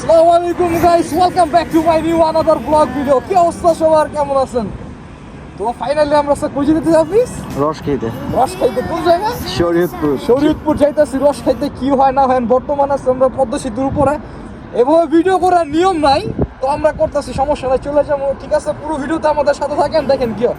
আসসালামু আলাইকুম guys welcome back to my new another blog video কি অবস্থা সবার? কেমন আছেন? তো ফাইনালি আমরা স্যার কই যেতে যাচ্ছি রস খেতে রস খাইতে কোন জায়গা? শরীয়তপুর। শরীয়তপুর যাইতেছি রস খাইতে। কি হয় না হয় বর্তমানে আছে আমরা পদ্মা সেতুর উপরে। এভাবে ভিডিও করার নিয়ম নাই তো আমরা করতেছি সমস্যা নাই চলে যাব। ঠিক আছে পুরো ভিডিওতে আমাদের সাথে থাকেন দেখেন কি হয়।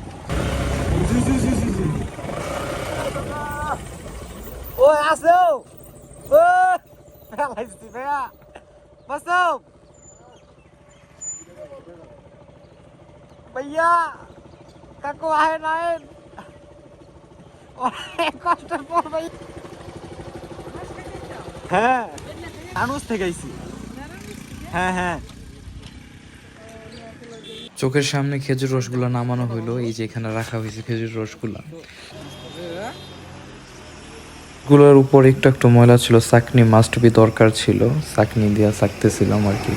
ভাই হ্যাঁ আনুস থেকে হ্যাঁ হ্যাঁ চোখের সামনে খেজুর রসগুলা নামানো হইল, এই যে এখানে রাখা হয়েছে খেজুর রসগুলা। গুলোর উপর একটু একটু ময়লা ছিল চাকনি মাস্ট বি দরকার ছিল চাকনি দিয়া চাকতেছিলাম আর কি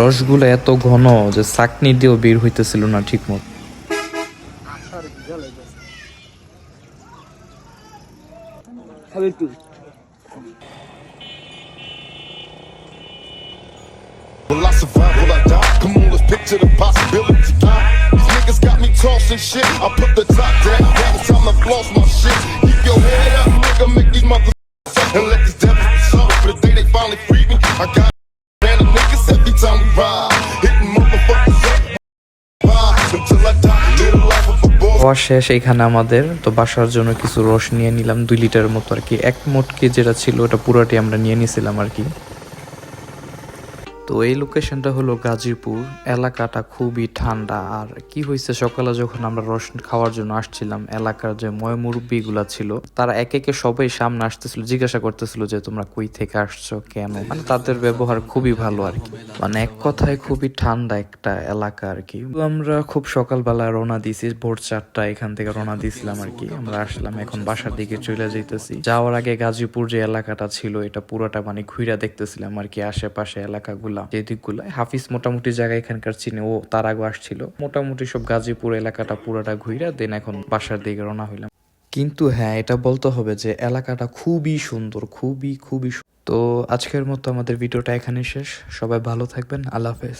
রসগুলো এত ঘন যে চাকনি দিয়েও বের হইতেছিল না ঠিক মতো I I tossing shit. I put the top down. It's time to floss my shit. Keep your head up, nigga. Make these mother and let these devils be sorry for the day they finally free me. I got man of niggas every time we ride. Hitting motherfuckers up. Ride Until I die. Live the life of a boss. খাওয়া শেষ এইখানে আমাদের তো বাসার জন্য কিছু রস নিয়ে নিলাম দুই লিটারের মতো আর কি এক মোটকে যেটা ছিল ওটা পুরোটাই আমরা নিয়ে নিয়েছিলাম আর কি তো এই লোকেশনটা হলো গাজীপুর। এলাকাটা খুবই ঠান্ডা। আর কি হয়েছে সকালে যখন আমরা রসুন খাওয়ার জন্য আসছিলাম, এলাকার যে ময় মুরব্বীগুলা ছিল, তারা এক একে সবাই সামনে আসতেছিল, জিজ্ঞাসা করতেছিল যে, তোমরা কই থেকে আসছো কেন? মানে তাদের ব্যবহার খুবই ভালো আর কি। মানে এক কথায় খুবই ঠান্ডা একটা এলাকা আর কি। আমরা খুব সকালবেলা রওনা দিয়েছি, ভোর চারটা এখান থেকে রওনা দিয়েছিলাম আর কি। আমরা আসলাম, এখন বাসার দিকে চলে যাইতেছি। যাওয়ার আগে গাজীপুর যে এলাকাটা ছিল, এটা পুরোটা মানে ঘুরা দেখতেছিলাম আর কি, আশেপাশে এলাকাগুলা। যে দিকগুলো হাফিজ মোটামুটি জায়গা এখানকার চিনে। ও তার আগে আসছিল। মোটামুটি সব গাজীপুর এলাকাটা পুরোটা ঘুরা দেন এখন বাসার দিকে রওনা হইলাম। কিন্তু হ্যাঁ এটা বলতে হবে যে এলাকাটা খুবই সুন্দর, খুবই খুবই তো আজকের মতো আমাদের ভিডিওটা এখানে শেষ। সবাই ভালো থাকবেন। আল্লাহ হাফেজ।